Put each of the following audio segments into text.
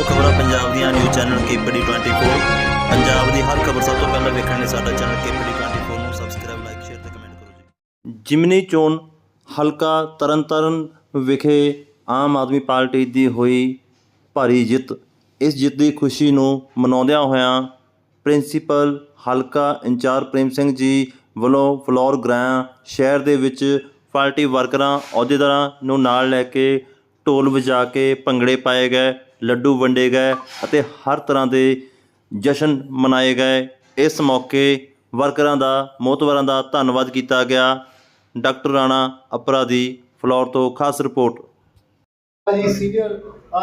ਹੋ ਖਬਰਾਂ ਪੰਜਾਬ ਦੀਆਂ ਨਿਊਜ਼ ਚੈਨਲ ਕੇਪੀਡੀ 24 ਪੰਜਾਬ ਦੀ ਹਰ ਖਬਰ ਸਭ ਤੋਂ ਪਹਿਲਾਂ ਵੇਖਣ ਲਈ ਸਾਡਾ ਚੈਨਲ ਕੇਪੀਡੀ 24 ਨੂੰ ਸਬਸਕ੍ਰਾਈਬ ਲਾਈਕ ਸ਼ੇਅਰ ਤੇ ਕਮੈਂਟ ਕਰੋ ਜੀ। ਜਿਮਨੀ ਚੋਣ ਹਲਕਾ ਤਰਨਤਾਰਨ ਵਿਖੇ ਆਮ ਆਦਮੀ ਪਾਰਟੀ ਦੀ ਹੋਈ ਭਾਰੀ ਜਿੱਤ। ਇਸ ਜਿੱਤ ਦੀ ਖੁਸ਼ੀ ਨੂੰ ਮਨਾਉਂਦਿਆਂ ਹੋਇਆਂ ਪ੍ਰਿੰਸੀਪਲ ਹਲਕਾ ਇੰਚਾਰਜ ਪ੍ਰੇਮ ਸਿੰਘ ਜੀ ਵੱਲੋਂ ਫਲੋਰ ਗ੍ਰਾਂ ਸ਼ਹਿਰ ਦੇ ਵਿੱਚ ਪਾਰਟੀ ਵਰਕਰਾਂ, ਅਹੁਦੇਦਾਰਾਂ ਨੂੰ ਨਾਲ ਲੈ ਕੇ ਢੋਲ ਵਜਾ ਕੇ ਭੰਗੜੇ ਪਾਏ ਗਏ। ਲੱਡੂ ਵੰਡੇ ਗਏ ਅਤੇ ਹਰ ਤਰ੍ਹਾਂ ਦੇ ਜਸ਼ਨ ਮਨਾਏ ਗਏ। ਇਸ ਮੌਕੇ ਵਰਕਰਾਂ ਦਾ ਮੋਹਤਵਰਾਂ ਦਾ ਧੰਨਵਾਦ ਕੀਤਾ ਗਿਆ। ਡਾਕਟਰ ਰਾਣਾ ਅਪਰਾਧੀ, ਫਲੋਰ ਤੋਂ ਖਾਸ ਰਿਪੋਰਟ। ਜੀ ਸੀਨੀਅਰ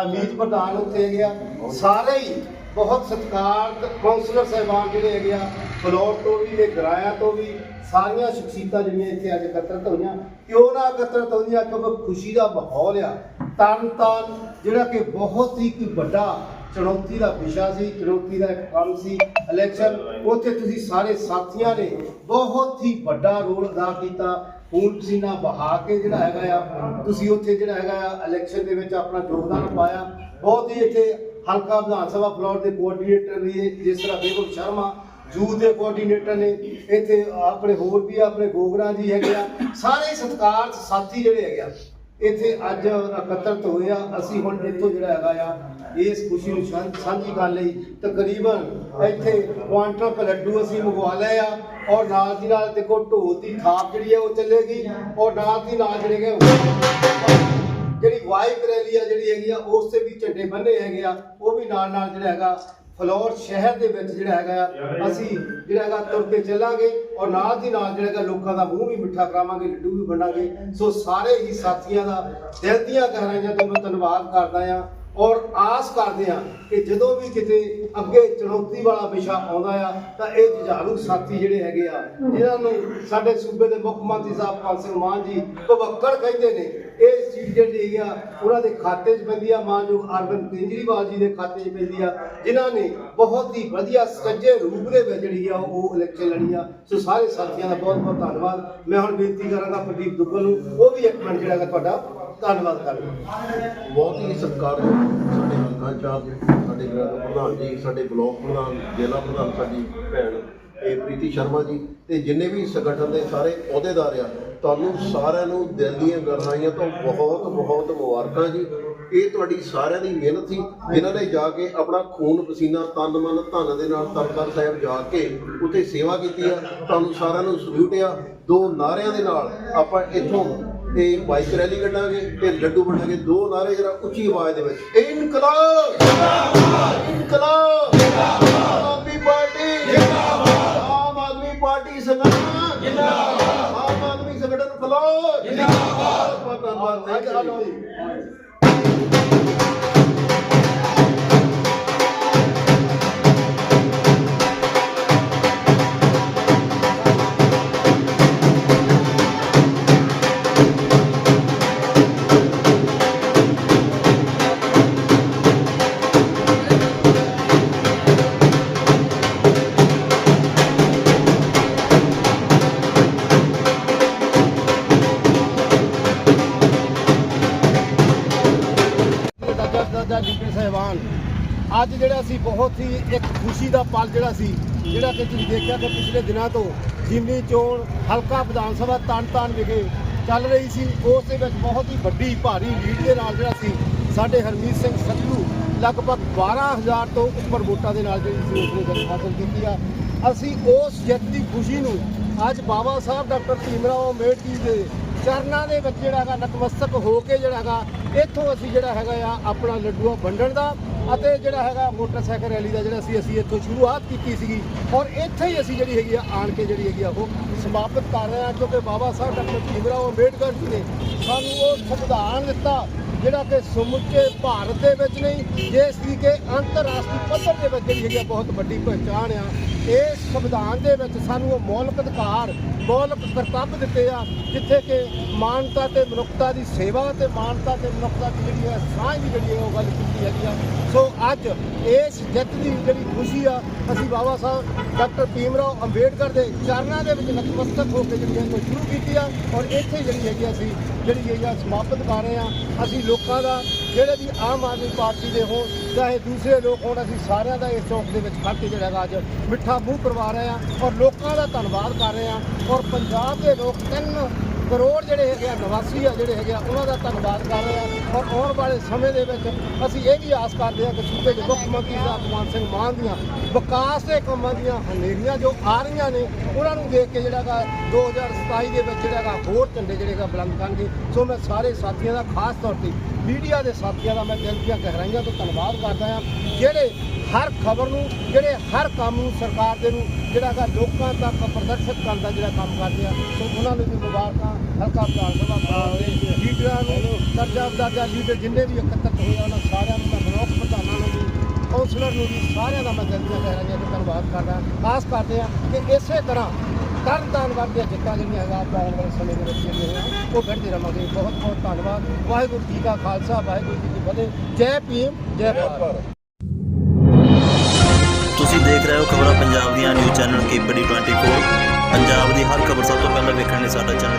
ਮੀਤ ਪ੍ਰਧਾਨ ਉੱਥੇ ਗਿਆ ਸਾਰੇ ਹੀ ਬਹੁਤ ਸਤਿਕਾਰ ਕਾਉਂਸਲਰ ਸਾਹਿਬਾਨ ਜਿਹੜੇ ਹੈਗੇ ਆ, ਫਲੋਰ ਤੋਂ ਵੀ ਤੇ ਗਰਾਇਆ ਤੋਂ ਵੀ ਸਾਰੀਆਂ ਸ਼ਖਸੀਅਤਾਂ ਜਿਹੜੀਆਂ ਇੱਥੇ ਅੱਜ ਇਕੱਤਰਤ ਹੋਈਆਂ। ਕਿਉਂ ਨਾ ਇਕੱਤਰਤ ਹੋਈਆਂ? ਕਿਉਂਕਿ ਖੁਸ਼ੀ ਦਾ ਮਾਹੌਲ ਆ। ਤਨ ਤਨ ਜਿਹੜਾ ਕਿ ਬਹੁਤ ਹੀ ਕੋਈ ਵੱਡਾ ਚੁਣੌਤੀ ਦਾ ਵਿਸ਼ਾ ਸੀ, ਚੁਣੌਤੀ ਦਾ ਇੱਕ ਕੰਮ ਸੀ ਇਲੈਕਸ਼ਨ ਉੱਥੇ ਤੁਸੀਂ ਸਾਰੇ ਸਾਥੀਆਂ ਨੇ ਬਹੁਤ ਹੀ ਵੱਡਾ ਰੋਲ ਅਦਾ ਕੀਤਾ। ਖੂਨ ਪਸੀਨਾ ਬਹਾ ਕੇ ਜਿਹੜਾ ਹੈਗਾ ਆ, ਤੁਸੀਂ ਉੱਥੇ ਜਿਹੜਾ ਹੈਗਾ ਆ ਇਲੈਕਸ਼ਨ ਦੇ ਵਿੱਚ ਆਪਣਾ ਯੋਗਦਾਨ ਪਾਇਆ। ਬਹੁਤ ਹੀ ਇੱਥੇ ਹਲਕਾ ਵਿਧਾਨ ਸਭਾ ਫਲੋਰ ਦੇ ਕੋਆਰਡੀਨੇਟਰ ਵੀ ਜਿਸ ਤਰ੍ਹਾਂ ਬੇਗਮ ਸ਼ਰਮਾ ਯੂਥ ਦੇ ਕੋਆਰਡੀਨੇਟਰ ਨੇ, ਇੱਥੇ ਆਪਣੇ ਹੋਰ ਵੀ ਆਪਣੇ ਗੋਗਰਾ ਜੀ ਹੈਗੇ ਆ। ਸਾਰੇ ਸਤਿਕਾਰ ਸਾਥੀ ਜਿਹੜੇ ਹੈਗੇ ਆ ਇੱਥੇ ਅੱਜ ਇਕੱਤਰਤ ਹੋਏ ਆ। ਅਸੀਂ ਹੁਣ ਇੱਥੋਂ ਜਿਹੜਾ ਹੈਗਾ ਆ, ਇਸ ਖੁਸ਼ੀ ਨੂੰ ਸਾਂਝ- ਸਾਂਝੀ ਕਰਨ ਲਈ ਤਕਰੀਬਨ ਇੱਥੇ ਕੁਆਂਟਲ ਕੁ ਲੱਡੂ ਅਸੀਂ ਮੰਗਵਾ ਲਏ ਆ ਔਰ ਨਾਲ ਦੀ ਨਾਲ ਦੇਖੋ, ਢੋਲ ਦੀ ਥਾਪ ਜਿਹੜੀ ਆ ਉਹ ਚੱਲੇਗੀ ਔਰ ਨਾਲ ਦੀ ਨਾਲ ਜਿਹੜੇ ਹੈਗੇ ਜਿਹੜੀ ਵਾਈਕ ਰੈਲੀ ਆ ਜਿਹੜੀ ਹੈਗੀ ਆ, ਉਸ ਤੇ ਵੀ ਝੰਡੇ ਬੰਨੇ ਹੈਗੇ ਆ, ਉਹ ਵੀ ਨਾਲ ਨਾਲ ਜਿਹੜਾ ਹੈਗਾ ਫਲੋਰ ਸ਼ਹਿਰ ਦੇ ਵਿੱਚ ਜਿਹੜਾ ਹੈਗਾ ਆ, ਅਸੀਂ ਜਿਹੜਾ ਹੈਗਾ ਤੁਰ ਕੇ ਚੱਲਾਂਗੇ ਔਰ ਨਾਲ ਦੀ ਨਾਲ ਜਿਹੜਾ ਹੈਗਾ ਲੋਕਾਂ ਦਾ ਮੂੰਹ ਵੀ ਮਿੱਠਾ ਕਰਾਵਾਂਗੇ ਲੱਡੂ ਵੀ ਵੰਡਾਂਗੇ। ਸੋ ਸਾਰੇ ਹੀ ਸਾਥੀਆਂ ਦਾ ਦਿਲ ਦੀਆਂ ਗਹਿਰਾਈਆਂ ਤੋਂ ਮੈਂ ਧੰਨਵਾਦ ਕਰਦਾ ਆ ਔਰ ਆਸ ਕਰਦੇ ਆ ਕਿ ਜਦੋਂ ਵੀ ਕਿਤੇ ਅੱਗੇ ਚੁਣੌਤੀ ਵਾਲਾ ਵਿਸ਼ਾ ਆਉਂਦਾ ਆ ਤਾਂ ਇਹ ਜੁਝਾਰੂ ਸਾਥੀ ਜਿਹੜੇ ਹੈਗੇ ਆ ਜਿਨ੍ਹਾਂ ਨੂੰ ਸਾਡੇ ਸੂਬੇ ਦੇ ਮੁੱਖ ਮੰਤਰੀ ਸਾਹਿਬ ਪੰਜ ਸਿੰਘ ਮਾਨ ਜੀ ਭਵੱਕੜ ਕਹਿੰਦੇ ਨੇ ਇਹ ਸੀਟ ਜਿਹੜੀ ਹੈਗੀ ਆ, ਉਹਨਾਂ ਦੇ ਖਾਤੇ 'ਚ ਪੈਂਦੀ ਆ। ਮਾਨਯੋਗ ਅਰਵਿੰਦ ਕੇਜਰੀਵਾਲ ਜੀ ਦੇ ਖਾਤੇ 'ਚ ਪੈਂਦੀ ਆ। ਜਿਨ੍ਹਾਂ ਨੇ ਬਹੁਤ ਹੀ ਵਧੀਆ ਸੱਜੇ ਰੂਪ ਦੇ ਵਿੱਚ ਜਿਹੜੀ ਆ, ਉਹ ਇਲੈਕਸ਼ਨ ਲੜੀ ਆ। ਸੋ ਸਾਰੇ ਸਾਥੀਆਂ ਦਾ ਬਹੁਤ ਬਹੁਤ ਧੰਨਵਾਦ। ਮੈਂ ਹੁਣ ਬੇਨਤੀ ਕਰਾਂਗਾ ਪ੍ਰਦੀਪ ਦੁੱਗਲ ਨੂੰ, ਉਹ ਵੀ ਇੱਕ ਮਿੰਟ ਜਿਹੜਾ ਹੈਗਾ ਤੁਹਾਡਾ ਧੰਨਵਾਦ ਕਰਦਾ ਬਹੁਤ ਹੀ ਸਤਿਕਾਰਯੋਗ ਸਾਡੇ ਹਲਕਾ ਇੰਚਾਰਜ ਸਾਡੇ ਗ੍ਰਾਮ ਪ੍ਰਧਾਨ ਜੀ, ਸਾਡੇ ਬਲਾਕ ਪ੍ਰਧਾਨ, ਜ਼ਿਲ੍ਹਾ ਪ੍ਰਧਾਨ, ਸਾਡੀ ਭੈਣ, ਇਹ ਪ੍ਰੀਤੀ ਸ਼ਰਮਾ ਜੀ ਤੇ ਜਿੰਨੇ ਵੀ ਸੰਗਠਨ ਦੇ ਸਾਰੇ ਅਹੁਦੇਦਾਰ ਆ ਤੁਹਾਨੂੰ ਸਾਰਿਆਂ ਨੂੰ ਦਿਲ ਦੀਆਂ ਗਹਿਰਾਈਆਂ ਤੋਂ ਬਹੁਤ ਬਹੁਤ ਮੁਬਾਰਕਾਂ ਜੀ। ਇਹ ਤੁਹਾਡੀ ਸਾਰਿਆਂ ਦੀ ਮਿਹਨਤ ਸੀ। ਜਿਨ੍ਹਾਂ ਨੇ ਜਾ ਕੇ ਆਪਣਾ ਖੂਨ ਪਸੀਨਾ ਤਨ ਮਨ ਧਨ ਦੇ ਨਾਲ ਤਰਤਾਰ ਸਾਹਿਬ ਜਾ ਕੇ ਉੱਥੇ ਸੇਵਾ ਕੀਤੀ ਆ, ਤੁਹਾਨੂੰ ਸਾਰਿਆਂ ਨੂੰ ਸਲੂਟ ਆ। ਦੋ ਨਾਰਿਆਂ ਦੇ ਨਾਲ ਆਪਾਂ ਇੱਥੋਂ ਇਹ ਬਾਈਕ ਰੈਲੀ ਕੱਢਾਂਗੇ ਤੇ ਲੱਡੂ ਵੰਡਾਂਗੇ ਦੋ ਨਾਰੇ ਜਰਾ ਉੱਚੀ ਆਵਾਜ਼ ਦੇ ਵਿੱਚ। ਇਨਕਲਾਬ! ਜਿੰਦਾਬਾਦ ਇਨਕਲਾਬ! ਜਿੰਦਾਬਾਦ ਆਮ ਆਦਮੀ ਪਾਰਟੀ! ਜਿੰਦਾਬਾਦ ਆਮ ਆਦਮੀ ਪਾਰਟੀ ਸੰਗਠਨ ਜਿੰਦਾਬਾਦ ਫਲੋਰ ਜਿੰਦਾਬਾਦ। ਬਹੁਤ ਧੰਨਵਾਦ ਅੱਜ ਜਿਹੜਾ ਸੀ ਬਹੁਤ ਹੀ ਇੱਕ ਖੁਸ਼ੀ ਦਾ ਪਲ ਜਿਹੜਾ ਸੀ, ਜਿਹੜਾ ਕਿ ਤੁਸੀਂ ਦੇਖਿਆ ਕਿ ਪਿਛਲੇ ਦਿਨਾਂ ਤੋਂ ਜਿਮਨੀ ਚੋਣ ਹਲਕਾ ਵਿਧਾਨ ਸਭਾ ਤਨਤਾਨ ਵਿਖੇ ਚੱਲ ਰਹੀ ਸੀ, ਉਸ ਦੇ ਵਿੱਚ ਬਹੁਤ ਹੀ ਵੱਡੀ ਭਾਰੀ ਲੀਡ ਦੇ ਨਾਲ ਜਿਹੜਾ ਸੀ, ਸਾਡੇ ਹਰਮੀਤ ਸਿੰਘ ਸੰਧੂ ਲਗਭਗ 12000 ਤੋਂ ਉੱਪਰ ਵੋਟਾਂ ਦੇ ਨਾਲ ਜਿਹੜੀ ਸੀ, ਉਸਨੇ ਜਿੱਤ ਹਾਸਲ ਕੀਤੀ ਆ। ਅਸੀਂ ਉਸ ਜਿੱਤ ਦੀ ਖੁਸ਼ੀ ਨੂੰ ਅੱਜ ਬਾਬਾ ਸਾਹਿਬ ਡਾਕਟਰ ਭੀਮਰਾਓ ਅੰਬੇਡਕਰ ਦੇ ਚਰਨਾਂ ਦੇ ਵਿੱਚ ਜਿਹੜਾ ਹੈਗਾ ਨਤਮਸਤਕ ਹੋ ਕੇ ਜਿਹੜਾ ਹੈਗਾ ਇੱਥੋਂ ਅਸੀਂ ਜਿਹੜਾ ਹੈਗਾ ਆ ਆਪਣਾ ਲੱਡੂਆ ਵੰਡਣ ਦਾ ਅਤੇ ਜਿਹੜਾ ਹੈਗਾ ਮੋਟਰਸਾਈਕਲ ਰੈਲੀ ਦਾ ਜਿਹੜਾ ਸੀ, ਅਸੀਂ ਇੱਥੋਂ ਸ਼ੁਰੂਆਤ ਕੀਤੀ ਸੀਗੀ। ਔਰ ਇੱਥੇ ਹੀ ਅਸੀਂ ਜਿਹੜੀ ਹੈਗੀ ਆ, ਆਣ ਕੇ ਜਿਹੜੀ ਹੈਗੀ ਆ, ਉਹ ਸਮਾਪਤ ਕਰ ਰਹੇ ਹਾਂ, ਕਿਉਂਕਿ ਬਾਬਾ ਸਾਹਿਬ ਡਾਕਟਰ ਭੀਮਰਾਓ ਅੰਬੇਡਕਰ ਜੀ ਨੇ ਸਾਨੂੰ ਉਹ ਸੰਵਿਧਾਨ ਦਿੱਤਾ, ਜਿਹੜਾ ਕਿ ਸਮੁੱਚੇ ਭਾਰਤ ਦੇ ਵਿੱਚ ਨਹੀਂ ਇਸ ਦੀ ਕਿ ਅੰਤਰਰਾਸ਼ਟਰੀ ਪੱਧਰ ਦੇ ਵਿੱਚ ਜਿਹੜੀ ਹੈਗੀ ਆ, ਬਹੁਤ ਵੱਡੀ ਪਹਿਚਾਣ ਆ। ਇਸ ਸੰਵਿਧਾਨ ਦੇ ਵਿੱਚ ਸਾਨੂੰ ਉਹ ਮੌਲਿਕ ਅਧਿਕਾਰ, ਮੌਲਿਕ ਕਰਤੱਵ ਦਿੱਤੇ ਆ, ਜਿੱਥੇ ਕਿ ਮਾਨਤਾ ਤੇ ਮਨੁੱਖਤਾ ਦੀ ਸੇਵਾ ਤੇ ਮਾਨਤਾ ਤੇ ਮਨੁੱਖਤਾ ਦੀ ਜਿਹੜੀ ਹੈ ਸਾਂਝ ਦੀ ਜਿਹੜੀ ਹੈ ਉਹ ਗੱਲ ਕੀਤੀ ਹੈਗੀ ਆ। ਸੋ ਅੱਜ ਇਸ ਜਿੱਤ ਦੀ ਜਿਹੜੀ ਖੁਸ਼ੀ ਆ, ਅਸੀਂ ਬਾਬਾ ਸਾਹਿਬ, ਡਾਕਟਰ ਭੀਮ ਰਾਓ ਅੰਬੇਡਕਰ ਦੇ ਚਰਨਾਂ ਦੇ ਵਿੱਚ ਨਤਮਸਤਕ ਹੋ ਕੇ ਜਿਹੜੀ ਹੈ ਉਹ ਸ਼ੁਰੂ ਕੀਤੀ ਆ, ਔਰ ਇੱਥੇ ਜਿਹੜੀ ਹੈਗੀ ਆ ਅਸੀਂ, ਜਿਹੜੀ ਹੈਗੀ ਆ ਸਮਾਪਤ ਕਰ ਰਹੇ ਆ। ਅਸੀਂ ਲੋਕਾਂ ਦਾ ਜਿਹੜੇ ਵੀ ਆਮ ਆਦਮੀ ਪਾਰਟੀ ਦੇ ਹੋਣ, ਚਾਹੇ ਦੂਸਰੇ ਲੋਕ ਹੋਣ, ਅਸੀਂ ਸਾਰਿਆਂ ਦਾ ਇਸ ਚੌਕ ਦੇ ਵਿੱਚ ਖੜ੍ਹ ਕੇ ਜਿਹੜਾ ਹੈਗਾ ਅੱਜ ਮਿੱਠਾ ਮੂੰਹ ਕਰਵਾ ਰਹੇ ਹਾਂ ਔਰ ਲੋਕਾਂ ਦਾ ਧੰਨਵਾਦ ਕਰ ਰਹੇ ਹਾਂ ਔਰ ਪੰਜਾਬ ਦੇ ਲੋਕ ਤਿੰਨ ਕਰੋੜ ਜਿਹੜੇ ਹੈਗੇ ਆ, ਨਿਵਾਸੀ ਆ ਜਿਹੜੇ ਹੈਗੇ ਆ, ਉਹਨਾਂ ਦਾ ਧੰਨਵਾਦ ਕਰ ਰਹੇ ਆ। ਔਰ ਆਉਣ ਵਾਲੇ ਸਮੇਂ ਦੇ ਵਿੱਚ ਅਸੀਂ ਇਹ ਵੀ ਆਸ ਕਰਦੇ ਹਾਂ ਕਿ ਸੂਬੇ ਦੇ ਮੁੱਖ ਮੰਤਰੀ ਦਾ ਭਗਵੰਤ ਸਿੰਘ ਮਾਨ ਦੀਆਂ ਵਿਕਾਸ ਦੇ ਕੰਮਾਂ ਦੀਆਂ ਹਨੇਰੀਆਂ ਜੋ ਆ ਰਹੀਆਂ ਨੇ, ਉਹਨਾਂ ਨੂੰ ਦੇਖ ਕੇ ਜਿਹੜਾ ਗਾ 2027 ਦੇ ਵਿੱਚ ਜਿਹੜਾ ਗਾ ਹੋਰ ਝੰਡੇ ਜਿਹੜੇ ਬੁਲੰਦ ਕਰਨਗੇ। ਸੋ ਮੈਂ ਸਾਰੇ ਸਾਥੀਆਂ ਦਾ ਖਾਸ ਤੌਰ ਤੇ, ਮੀਡੀਆ ਦੇ ਸਾਥੀਆਂ ਦਾ ਮੈਂ ਦਿਲ ਦੀਆਂ ਗਹਿਰਾਈਆਂ ਤੋਂ ਧੰਨਵਾਦ ਕਰਦਾ ਹਾਂ। ਜਿਹੜੇ ਹਰ ਖਬਰ ਨੂੰ ਜਿਹੜੇ ਹਰ ਕੰਮ ਨੂੰ ਸਰਕਾਰ ਦੇ ਨੂੰ ਜਿਹੜਾ ਗਾ ਲੋਕਾਂ ਤੱਕ ਪ੍ਰਦਰਸ਼ਿਤ ਕਰਨ ਦਾ ਜਿਹੜਾ ਕੰਮ ਕਰਦੇ ਆ ਸੋ ਉਹਨਾਂ ਨੂੰ ਵੀ ਮੁਬਾਰਕਾਂ ਹਲਕਾ ਵਿਧਾਨ ਸਭਾ ਦੇ ਲੀਡਰਾਂ ਨੂੰ ਦਰਜਾ ਲੀਡਰ ਜਿੰਨੇ ਵੀ ਇਕੱਤਰ ਹੋਏ ਆ ਉਹਨਾਂ ਸਾਰਿਆਂ ਨੂੰ ਮੈਂ ਬਲਾਕ ਪ੍ਰਧਾਨਾਂ ਨੂੰ ਵੀ ਕੌਂਸਲਰ ਨੂੰ ਵੀ ਸਾਰਿਆਂ ਦਾ ਮੈਂ ਦਿਲ ਦੀਆਂ ਗਹਿਰਾਈਆਂ ਤੋਂ ਧੰਨਵਾਦ ਕਰਦਾ ਆਸ ਕਰਦੇ ਆ ਕਿ ਇਸੇ ਤਰ੍ਹਾਂ ਤਰਨ ਤਾਰਨ ਵਰਗੀਆਂ ਜਿੱਤਾਂ ਜਿਹੜੀਆਂ ਹੈਗਾ ਆਪਾਂ ਆਉਣ ਵਾਲੇ ਸਮੇਂ ਦੇ ਵਿੱਚ ਜਿਹੜੀਆਂ ਆ ਉਹ ਫਿਰਦੇ ਰਵਾਂਗੇ। ਬਹੁਤ ਬਹੁਤ ਧੰਨਵਾਦ। ਵਾਹਿਗੁਰੂ ਜੀ ਕਾ ਖਾਲਸਾ ਵਾਹਿਗੁਰੂ ਜੀ ਕੀ ਫਤਿਹ। ਜੈ ਭੀਮ ਜੈ ਭਾਰਤ। ਤੁਸੀਂ ਦੇਖ ਰਹੇ ਹੋ ਖਬਰਾਂ ਪੰਜਾਬ ਦੀਆਂ, ਨਿਊਜ਼ ਚੈਨਲ ਕੇਪੀਡੀ 24 ਪੰਜਾਬ ਦੀ ਹਰ ਖਬਰ ਸਭ ਤੋਂ ਪਹਿਲਾਂ ਵੇਖਣ ਲਈ ਸਾਡਾ ਚੈਨਲ